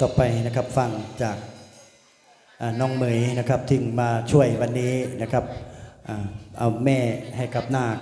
ต่อไปนะครับฟังจากน้องเหมยนะครับที่มาช่วยวันนี้นะครับเอาแม่ให้กับนาค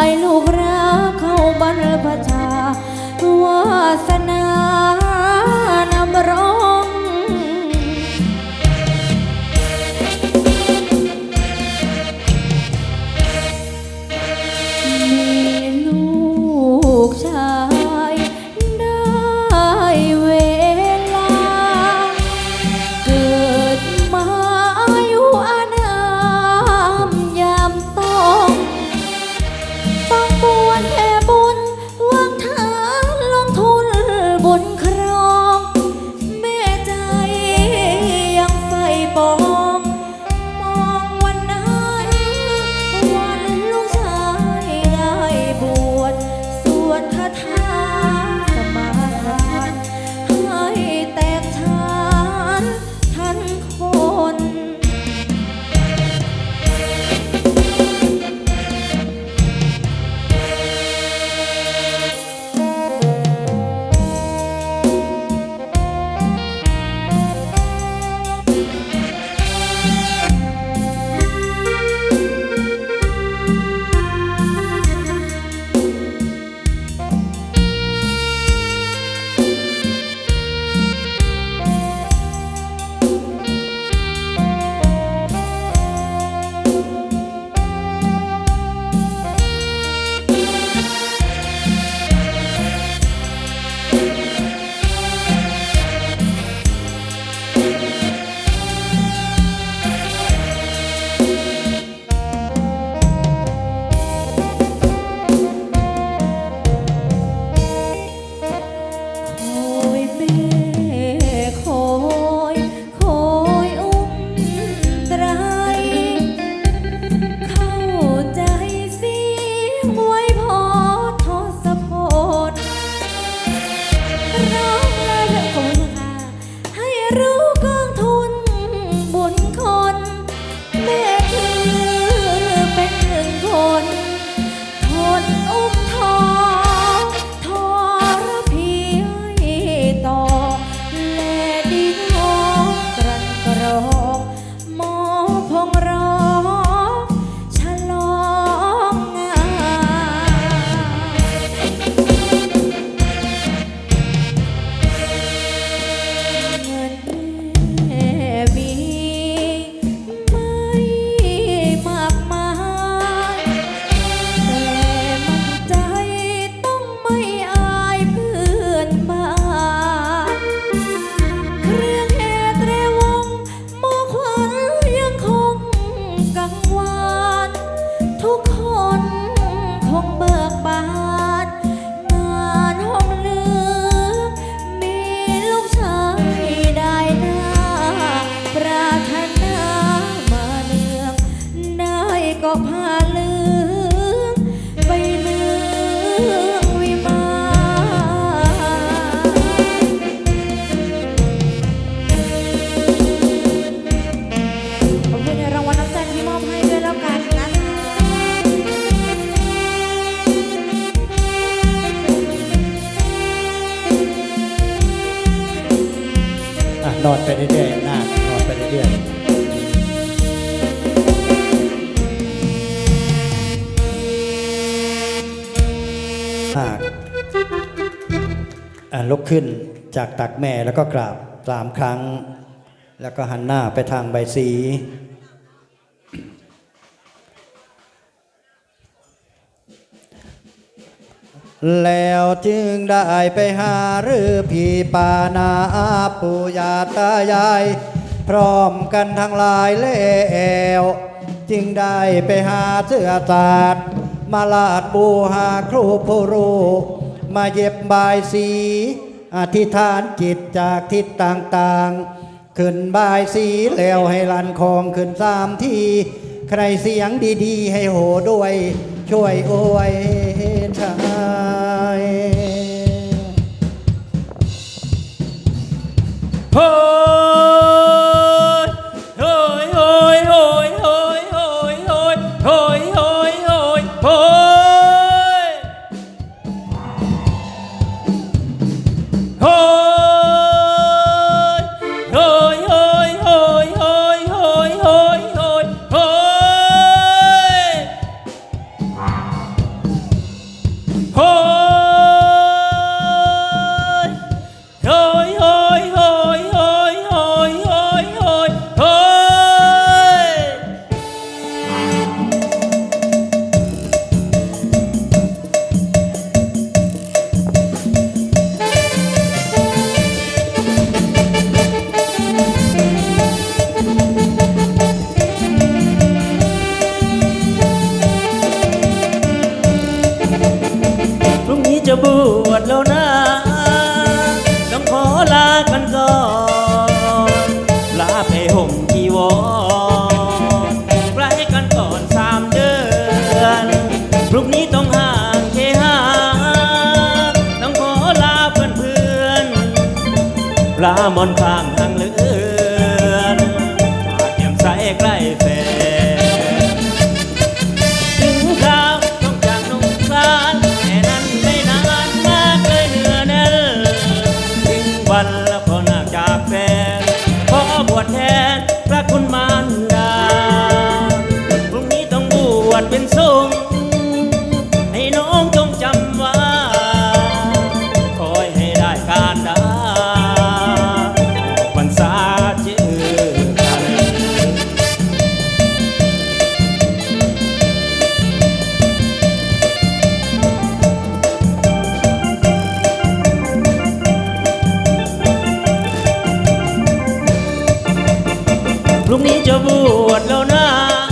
ายลูกรักเข้าบรรพชาวาสนานำร้อง นอนไปเรื่อยๆนาคนอนไปเรื่อยๆหากลุกขึ้นจากตักแม่แล้วก็กราบสามครั้ง แล้วก็หันหน้าไปทางใบสี แล้วจึงได้ไปหารือพี่ปานาปูยาตายาย พร้อมกันทั้งหลายแล้วจึงได้ไปหาเสื้อศาสตร์มาลาดบูหาครูผู้รู้มาเย็บบายสี อธิษฐานจิตจากทิศต่างๆ ขึ้นบายสีแล้วให้ลันคองขึ้นสามที ใครเสียงดีๆ ให้โหด้วย ช่วยโอวยชา Oh. งนี้จะบวชแล้วนะ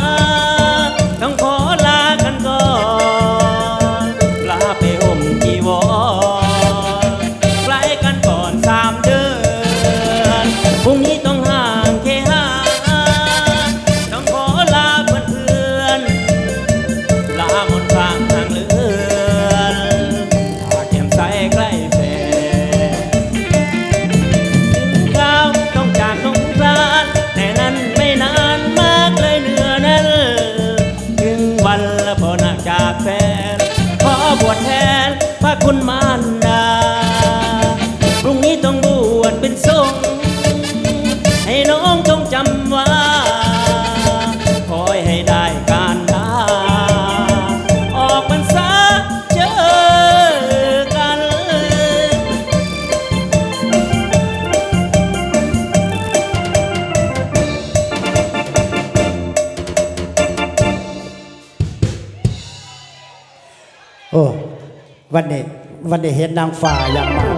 วันนี้เห็นนางฝ่าอย่างมาก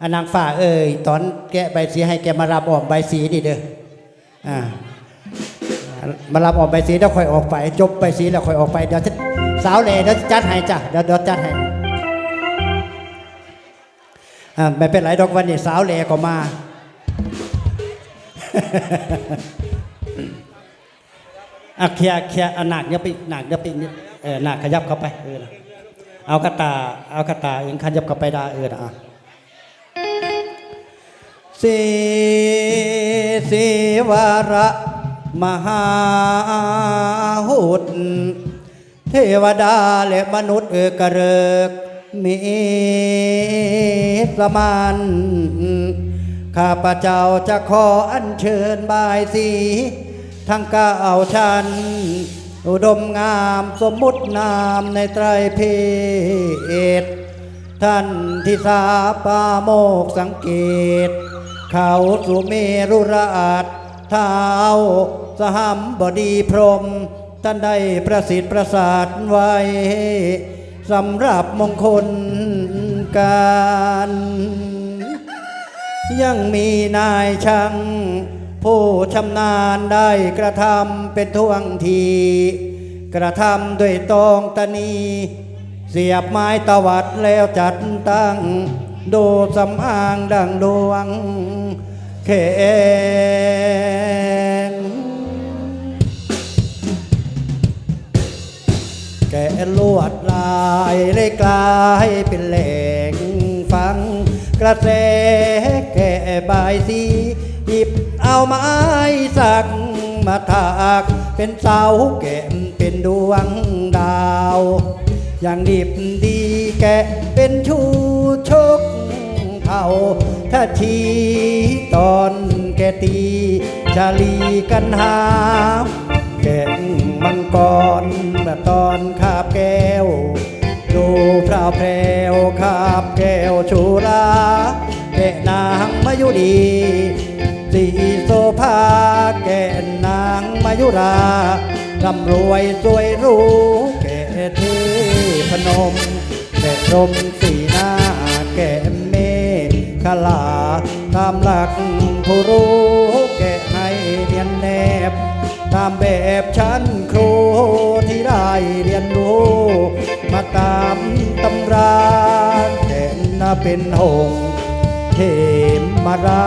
อันนางฝ่าเอ้ยตอนแกะใบสีให้แกมารับออกใบสีดิเด้ออ่ามารับออกใบสีแล้วค่อยออกไป จบใบสีแล้วค่อยออกไปเดี๋ยวสาวเลยเดี๋ยวจัดให้จ้ะเดี๋ยวเดี๋ยวจัดให้อ่าไม่เป็นไรดอกวันนี้สาวเล่ก็มาอะเคลียร์เคลียร์หนักเนี่ยไปอีกหนักเนี่ยไปอีกนิดเออหนักขยับเข้าไปเออ เอากระตา เอากระตาเองขยับเข้าไปด้เออนะอะสีสีวระมหาหุดเทวดาและมนุษย์เอกเริกมีสมานข้าพเจ้าจะขออัญเชิญบายสี ทั้งเก้าชั้น อุดมงามสมมุตินามในไตรเพศท่านที่สาปาโมกสังเกต เขาสุเมรุราชเท้าสหัมบดีพรม ท่านได้ประสิทธิ์ประสาทไว้สำหรับมงคลการ ยังมีนายช่าง ผู้ชำนาญได้กระทำเป็นท่วงที กระทำด้วยตองตนี เสียบไม้ตวัดแล้วจัดตั้ง ดูสำอางดังดวงเขงแกลวดลายเลยกลายเป็นแหล่งฟังกระแสแก่บายสี หยิบเอาไม้สักมาถาก เป็นเสาแก้มเป็นดวงดาว อย่างดิบดีแกะเป็นชูชกเท่าถ้าทีตอนแกตีชาลีกันหาแก่งมังกรแบบตอนคาบแก้ว ดูพราวแพรวคาบแก้วชูราแก่นางมายุดี สีโซภาแก่นางมายุราร่ำรวยสวยรู้แก่เทพนมแก่รมสีหน้าแก่เมฆลาตามหลักผู้รู้แก่ให้เรียนแนบ ตามแบบชั้นครูที่ได้เรียนรู้ มาตามตำราแก่นเป็นหงเท มารา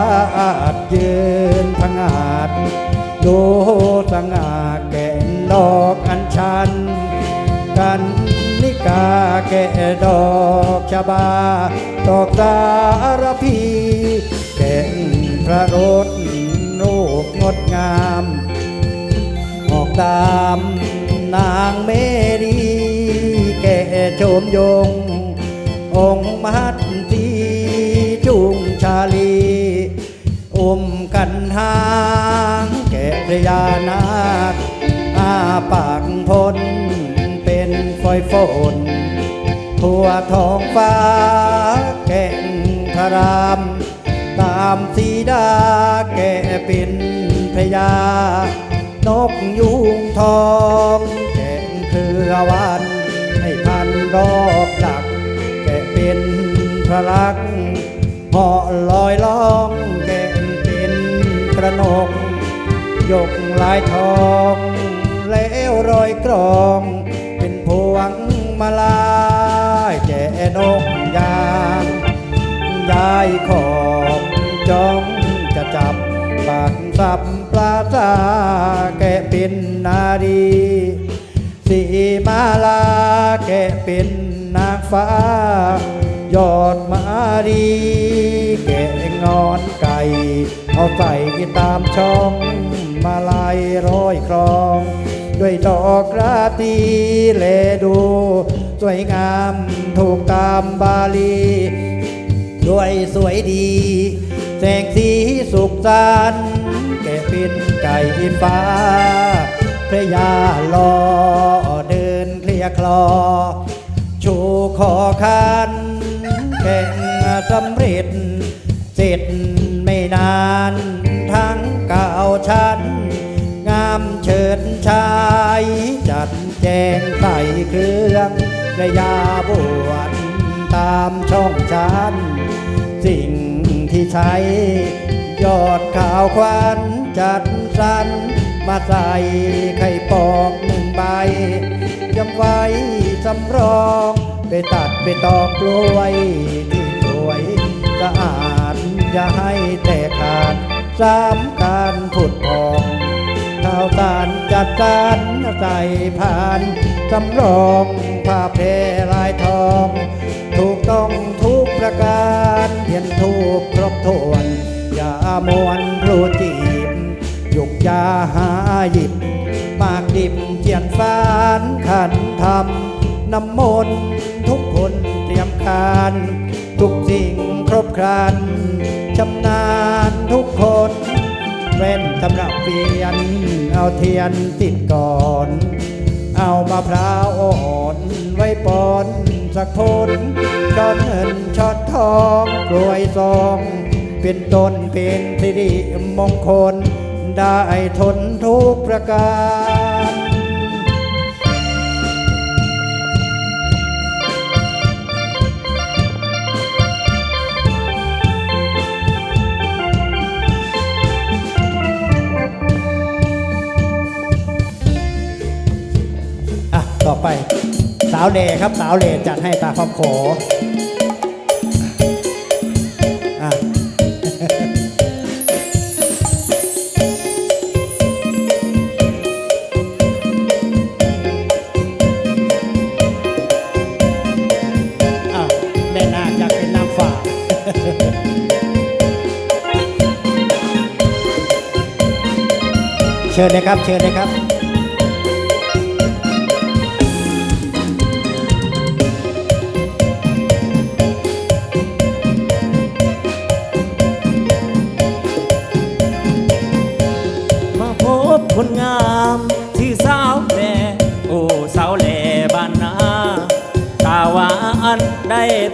ชยืนพังอาจดูสง่าแก่นดอกอัญชัน กันนิกาแก่ดอกชบา ดอกสารพีแก่งพระรถรูปงดงาม ออกตามนางเมรีแก่โฉมยง องค์มหัต ชาลีอุ้มกันหางแก่พระยานาคอาปากพ้นเป็นฝอยฝนทั่วท้องฟ้าแก่งพระราม ตามสีดาแก่เป็นพระยานกยุงทองแก่งคือวันให้พันรอบหลัก แก่เป็นพระลักษ เหาะลอยล่องแก่เป็นกระนก ยกลายทองแล้วรอยกรอง เป็นพวงมาลาแก่นกยางยายขอบจ้องจะจับปากสับปลาซาแกเป็นนารีสีมาลาแกเป็นนางฟ้ายอดมาดี เอาใส่ตามช่อง มาลายร้อยครอง ด้วยดอกราตรีแลดู สวยงามถูกตามบาลี ด้วยสวยดี แสงสีสุขสันต์แก่เป็นไก่ฟ้าพระยาลอเดินเคลียคลอ ชูคอคันแข่งสำเร็จ ก่าชั้นงามเฉิดชาย จัดแจงใส่เครื่องระยาบวชตามช่องชั้นสิ่งที่ใช้ ยอดข่าวควันจัดสรรมาใส่ไข่ปอกหนึ่งใบยำไว้สำรอง ไปตัดไปตอกกล้วยที่สวยสะอาดอย่าให้แตกขาด สามการผุดพองข้าวสารจัดสรรใส่ผ่านสำรองผ้าเพลายทอง ถูกต้องทุกประการเพียนถูกครบถ้วน อย่ามวนพลูจีบยุกยาหาหยิบมากดิบเขียนฟานขันทำน้ำมนต์ทุกคนเตรียมการ ทุกสิ่งครบครัน ชำนาญทุกคนเว้นสำหรับเวียน เอาเทียนติดก่อน เอามาพร้าวอ่อนไว้ปอนสักพนช้อนเงินช้อนทองกลวยซอง เป็นต้นเป็นสิริมงคล ได้ทนทุกประการ ต่อไปสาวเลครับสาวเลจัดให้ตาครอบโขเชิญเลยครับ เชิญเลยครับ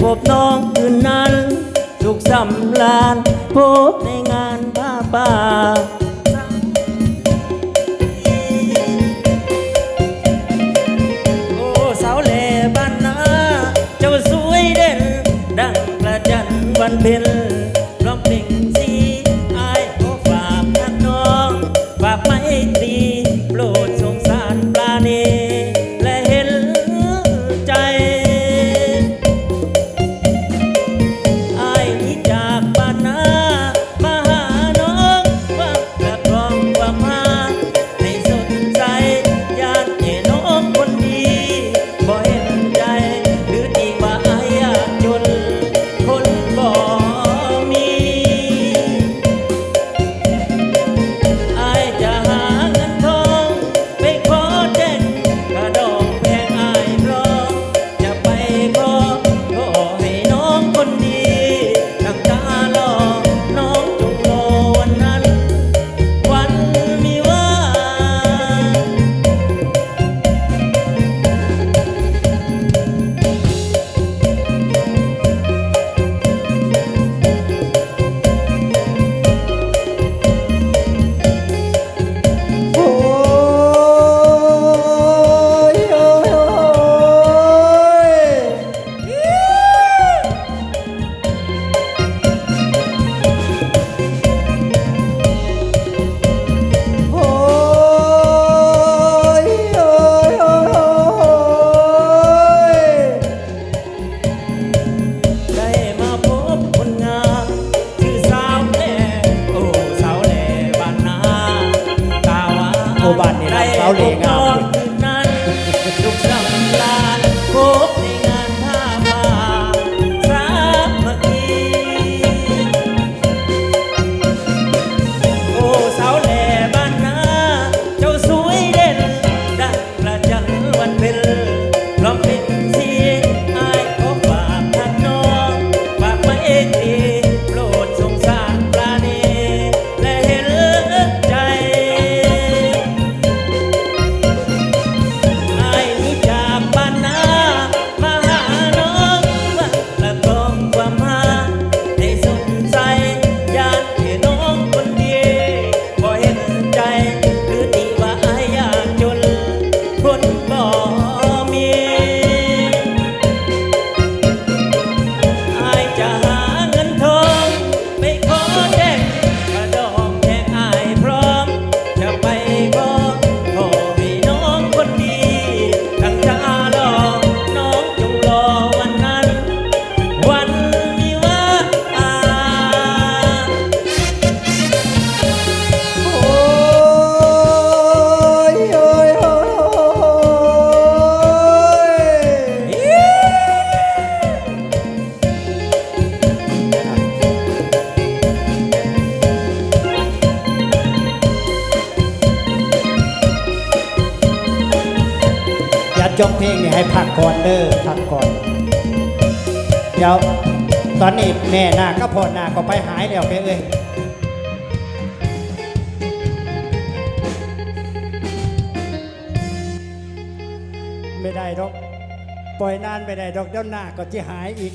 พบน้องคืนนั้น สุขสำราญพบในงานผ้าป่า โทบานเนี่นะเราเหลงอะ ให้พักก่อนเด้อพักก่อน เดี๋ยวตอนนี้แม่นาก็พอนาก็ไปหายแล้วไปเลยไม่ได้ดอก ปล่อยนานไม่ได้ดอกเดี๋ยวหนาก็จะหายอีก